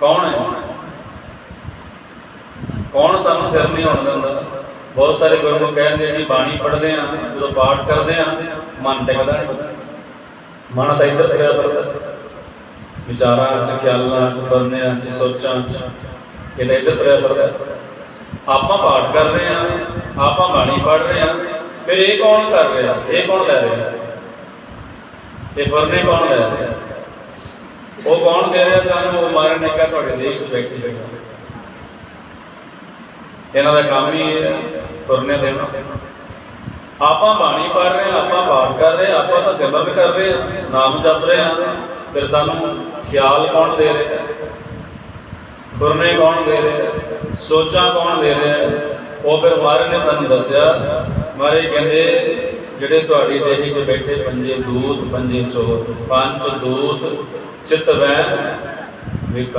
ਕੌਣ ਹੈ? ਕੌਣ ਸਾਨੂੰ ਫਿਰ ਨਹੀਂ ਹੋਣ ਦਿੰਦਾ? ਬਹੁਤ ਸਾਰੇ ਗੁਰੂ ਕਹਿੰਦੇ ਜੀ, ਬਾਣੀ ਪੜ੍ਹਦੇ ਆ, ਜਦੋਂ ਪਾਠ ਕਰਦੇ ਆ, ਮਨ ਟਿਕਦਾ ਨਹੀਂ ਮਨ ਤਾਂ ਇੱਧਰ ਫਿਰਿਆ ਫਿਰਦਾ। ਵਿਚਾਰਾਂ ਚ, ਖਿਆਲਾਂ ਚ, ਫਰਨਿਆਂ ਚ, ਸੋਚਾਂ ਚ ਇਹ ਤਾਂ ਇੱਧਰ ਫਿਰਿਆ ਫਿਰਦਾ। ਆਪਾਂ ਪਾਠ ਕਰ ਰਹੇ ਆ, ਆਪਾਂ ਬਾਣੀ ਪੜ੍ਹ ਰਹੇ ਆ, ਫਿਰ ਇਹ ਕੌਣ ਕਰ ਰਿਹਾ? ਇਹ ਕੌਣ ਲੈ ਰਿਹਾ? ਇਹ ਫਰਨੇ ਕੌਣ ਲੈ ਰਿਹਾ? ਉਹ ਕੌਣ ਦੇ ਰਿਹਾ ਸਾਨੂੰ? ਉਹ ਮਾਰਨ ਨੇ ਕਿਹਾ ਤੁਹਾਡੇ ਦੇਹ 'ਚ ਬੈਠੀ ਬੈਠਾ ਇਹਨਾਂ ਦਾ ਕੰਮ ਹੀ ਇਹ ਹੈ ਫਰਨੇ ਦੇਣਾ। ਆਪਾਂ ਬਾਣੀ ਪੜ੍ਹ ਰਹੇ ਹਾਂ, ਆਪਾਂ ਪਾਠ ਕਰ ਰਹੇ ਹਾਂ, ਆਪਾਂ ਤਾਂ ਸਿਮਰਨ ਕਰ ਰਹੇ ਹਾਂ, ਨਾਮ ਜਪ ਰਹੇ ਹਾਂ। ਫਿਰ ਸਾਨੂੰ ਖਿਆਲ ਕੌਣ ਦੇ ਰਿਹਾ? ਤੁਰਨੇ ਕੌਣ ਦੇ ਰਿਹਾ? ਸੋਚਾਂ ਕੌਣ ਦੇ ਰਿਹਾ? ਉਹ ਫਿਰ ਮਹਾਰਾਜ ਨੇ ਸਾਨੂੰ ਦੱਸਿਆ ਮਹਾਰਾਜ ਕਹਿੰਦੇ ਜਿਹੜੇ ਤੁਹਾਡੀ ਦੇਹੀ 'ਚ ਬੈਠੇ ਪੰਜੇ ਦੂਤ ਪੰਜੇ ਚੋਰ ਪੰਜ ਦੂਤ ਚਿਤ ਵੈ ਵਿਕਾਰ।